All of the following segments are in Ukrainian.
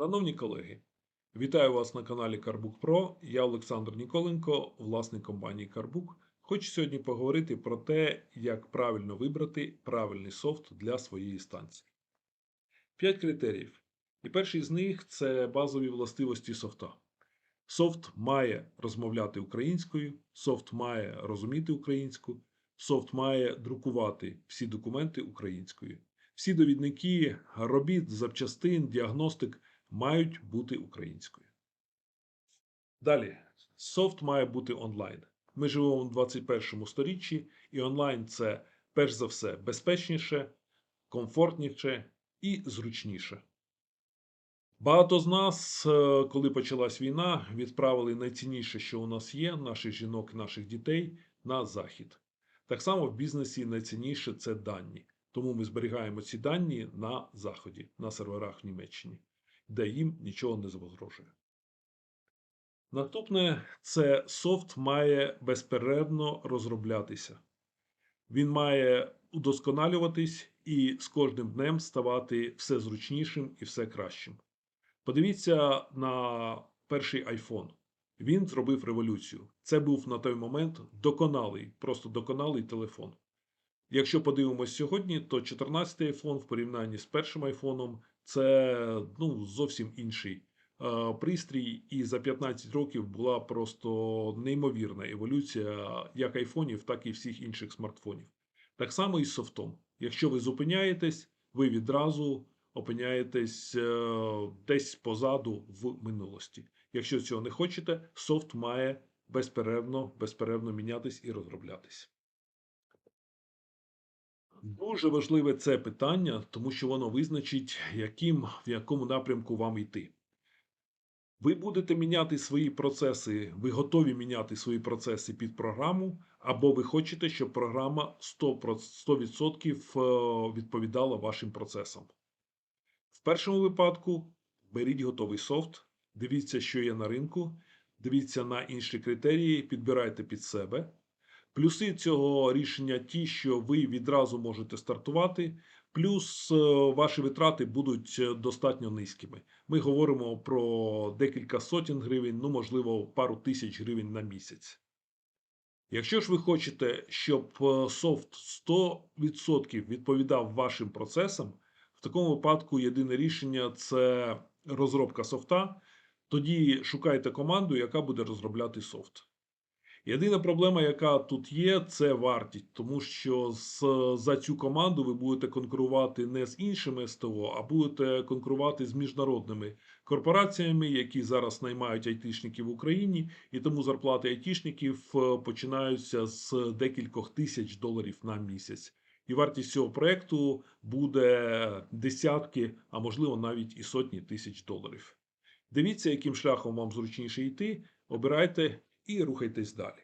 Шановні колеги, вітаю вас на каналі Карбук Про. Я Олександр Ніколенко, власник компанії Карбук. Хочу сьогодні поговорити про те, як правильно вибрати правильний софт для своєї станції. П'ять критеріїв. І перший з них це базові властивості софта. Софт має розмовляти українською, софт має розуміти українську, софт має друкувати всі документи українською. Всі довідники робіт, запчастин, діагностик мають бути українською. Далі, софт має бути онлайн. Ми живемо в 21 сторіччі, і онлайн це перш за все безпечніше, комфортніше і зручніше. Багато з нас, е, коли почалась війна, відправили найцінніше, що у нас є, наших жінок, наших дітей, на захід. Так само в бізнесі найцінніше це дані. Тому ми зберігаємо ці дані на заході, на серверах в Німеччині, де їм нічого не загрожує. Наступне це софт має безперервно розроблятися. Він має удосконалюватись і з кожним днем ставати все зручнішим і все кращим. Подивіться на перший iPhone. Він зробив революцію. Це був на той момент доконалий, просто доконалий телефон. Якщо подивимось сьогодні, то 14-й iPhone в порівнянні з першим iPhone це ну, зовсім інший пристрій, і за 15 років була просто неймовірна еволюція як айфонів, так і всіх інших смартфонів. Так само і з софтом. Якщо ви зупиняєтесь, ви відразу опиняєтесь е, десь позаду в минулості. Якщо цього не хочете, софт має безперервно, безперервно мінятись і розроблятись. Дуже важливе це питання, тому що воно визначить, яким, в якому напрямку вам йти. Ви будете міняти свої процеси, ви готові міняти свої процеси під програму, або ви хочете, щоб програма 100%, 100% відповідала вашим процесам. В першому випадку беріть готовий софт, дивіться, що є на ринку, дивіться на інші критерії, підбирайте під себе. Плюси цього рішення ті, що ви відразу можете стартувати, плюс е, ваші витрати будуть е, достатньо низькими. Ми говоримо про декілька сотень гривень, ну, можливо, пару тисяч гривень на місяць. Якщо ж ви хочете, щоб е, софт 100% відповідав вашим процесам, в такому випадку єдине рішення це розробка софта. Тоді шукайте команду, яка буде розробляти софт. Єдина проблема, яка тут є, це вартість, тому що з, за цю команду ви будете конкурувати не з іншими СТО, а будете конкурувати з міжнародними корпораціями, які зараз наймають айтішників в Україні, і тому зарплати айтішників е, починаються з декількох тисяч доларів на місяць. І вартість цього проекту буде десятки, а можливо навіть і сотні тисяч доларів. Дивіться, яким шляхом вам зручніше йти, обирайте і рухайтесь далі.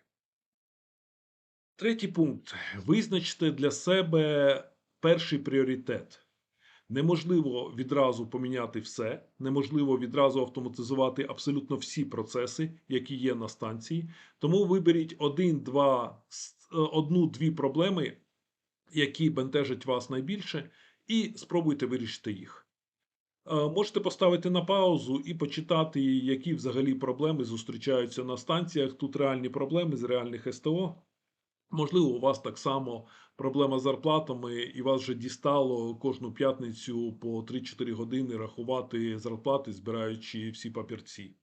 Третій пункт. Визначте для себе перший пріоритет. Неможливо відразу поміняти все, неможливо відразу автоматизувати абсолютно всі процеси, які є на станції. Тому виберіть один, два, одну-дві проблеми, які бентежать вас найбільше, і спробуйте вирішити їх. Е, можете поставити на паузу і почитати, які взагалі проблеми зустрічаються на станціях. Тут реальні проблеми з реальних СТО. Можливо, у вас так само проблема з зарплатами, і вас вже дістало кожну п'ятницю по 3-4 години рахувати зарплати, збираючи всі папірці.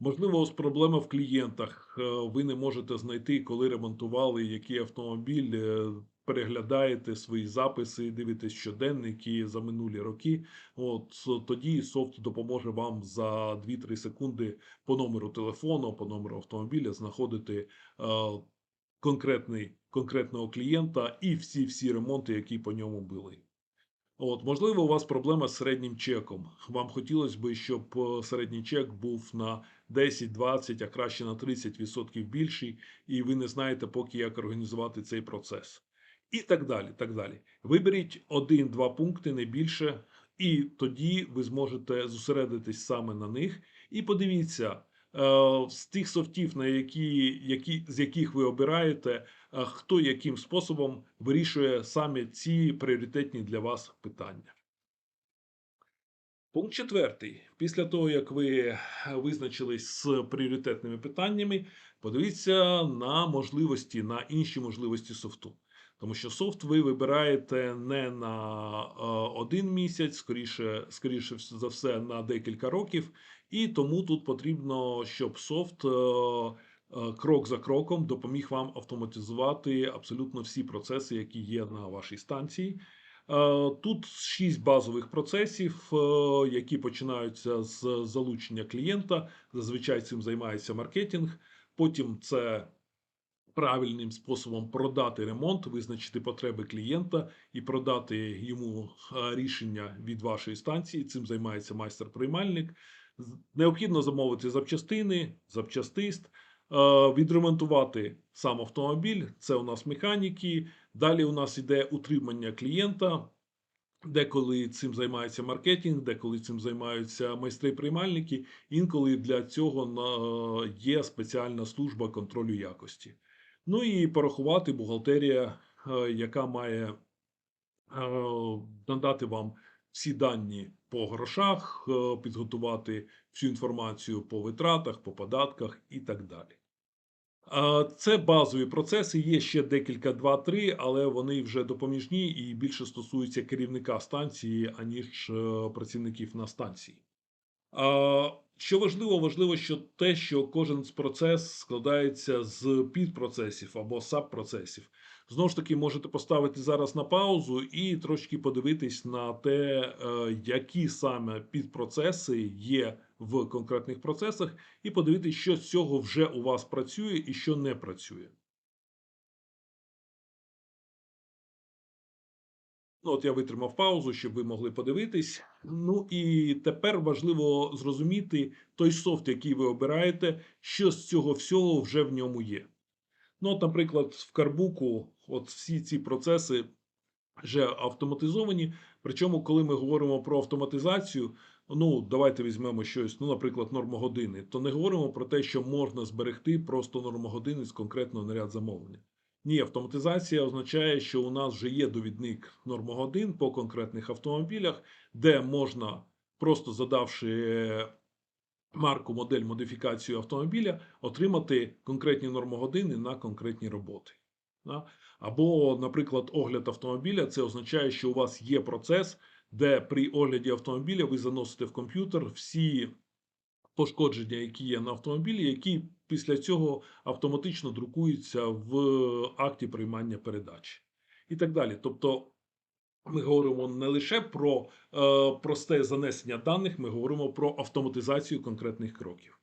Можливо, ось проблема в клієнтах. Е, ви не можете знайти, коли ремонтували який автомобіль. Е, переглядаєте свої записи, дивитесь щоденники за минулі роки. От тоді софт допоможе вам за 2-3 секунди по номеру телефону, по номеру автомобіля знаходити е, конкретний, конкретного клієнта і всі всі ремонти, які по ньому були. От, Можливо, у вас проблема з середнім чеком. Вам хотілося б, щоб е, середній чек був на 10-20, а краще на 30% більший, і ви не знаєте, поки як організувати цей процес. І так далі. так далі. Виберіть один-два пункти не більше, і тоді ви зможете зосередитись саме на них. І подивіться е, з тих софтів, на які, які, з яких ви обираєте, е, хто яким способом вирішує саме ці пріоритетні для вас питання. Пункт четвертий. Після того, як ви визначились з пріоритетними питаннями, подивіться на можливості, на інші можливості софту. Тому що софт ви вибираєте не на е, один місяць, скоріше, скоріше за все, на декілька років. І тому тут потрібно, щоб софт е, е, крок за кроком допоміг вам автоматизувати абсолютно всі процеси, які є на вашій станції. Е, Тут шість базових процесів, е, які починаються з залучення клієнта. Зазвичай цим займається маркетинг. Потім це правильним способом продати ремонт, визначити потреби клієнта і продати йому е, рішення від вашої станції. Цим займається майстер-приймальник. Необхідно замовити запчастини, запчастист, відремонтувати сам автомобіль. Це у нас механіки. Далі у нас іде утримання клієнта. Деколи цим займається маркетинг, деколи цим займаються майстри-приймальники. Інколи для цього є спеціальна служба контролю якості. Ну і порахувати бухгалтерія, е, яка має е, надати вам всі дані по грошах, е, підготувати всю інформацію по витратах, по податках і так далі. Це базові процеси. Є ще декілька, два-три, але вони вже допоміжні і більше стосуються керівника станції, аніж е, працівників на станції. Що важливо, важливо, що те, що кожен процес складається з підпроцесів або сабпроцесів. Знову ж таки, можете поставити зараз на паузу і трошки подивитись на те, е, які саме підпроцеси є в конкретних процесах, і подивитись, що з цього вже у вас працює і що не працює. Ну, от я витримав паузу, щоб ви могли подивитись. Ну і тепер важливо зрозуміти той софт, який ви обираєте, що з цього всього вже в ньому є. Ну, от, наприклад, в карбуку, от всі ці процеси вже автоматизовані. Причому, коли ми говоримо про автоматизацію, ну давайте візьмемо щось, ну, наприклад, нормогодини, то не говоримо про те, що можна зберегти просто нормогодини з конкретного наряд замовлення. Ні, автоматизація означає, що у нас вже є довідник нормогодин по конкретних автомобілях, де можна, просто задавши марку, модель, модифікацію автомобіля, отримати конкретні нормогодини на конкретні роботи. Або, наприклад, огляд автомобіля це означає, що у вас є процес, де при огляді автомобіля ви заносите в комп'ютер всі пошкодження, які є на автомобілі, які після цього автоматично друкуються в акті приймання передачі. І так далі. Тобто ми говоримо не лише про е, просте занесення даних, ми говоримо про автоматизацію конкретних кроків.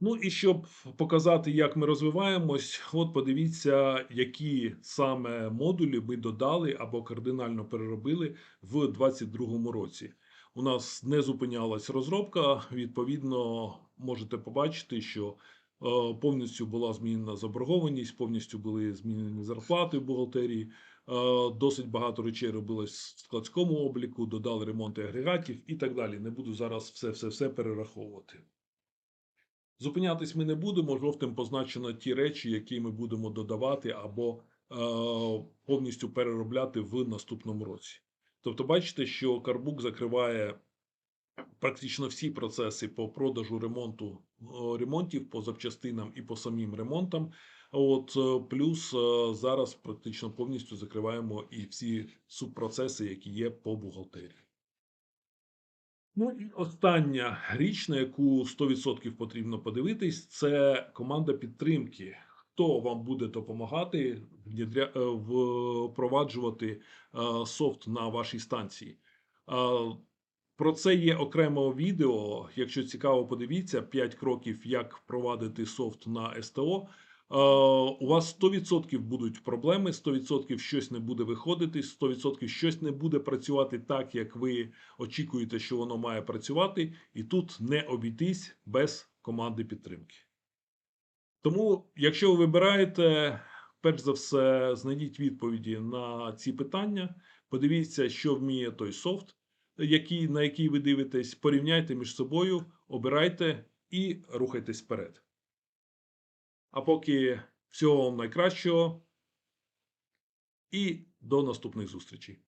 Ну і щоб показати, як ми розвиваємось, от подивіться, які саме модулі ми додали або кардинально переробили в 2022 році. У нас не зупинялась розробка. Відповідно, можете побачити, що е, повністю була змінена заборгованість, повністю були змінені зарплати в бухгалтерії. Е, Досить багато речей робилось в складському обліку, додали ремонти агрегатів і так далі. Не буду зараз все все все перераховувати. Зупинятись ми не будемо. Жовтим позначено ті речі, які ми будемо додавати або е, повністю переробляти в наступному році. Тобто, бачите, що Карбук закриває практично всі процеси по продажу ремонту ремонтів по запчастинам і по самим ремонтам. От е, плюс е, зараз практично повністю закриваємо і всі субпроцеси, які є по бухгалтерії. Ну і остання річ, на яку 100% потрібно подивитись, це команда підтримки. Хто вам буде допомагати е, впроваджувати софт на вашій станції? Про це є окремо відео. Якщо цікаво, подивіться 5 кроків, як впровадити софт на СТО. Е, У вас 100% будуть проблеми, 100% щось не буде виходити, 100% щось не буде працювати так, як ви очікуєте, що воно має працювати, і тут не обійтись без команди підтримки. Тому, якщо ви вибираєте, перш за все, знайдіть відповіді на ці питання, подивіться, що вміє той софт, який, на який ви дивитесь, порівняйте між собою, обирайте і рухайтесь вперед. А поки всього вам найкращого і до наступних зустрічей.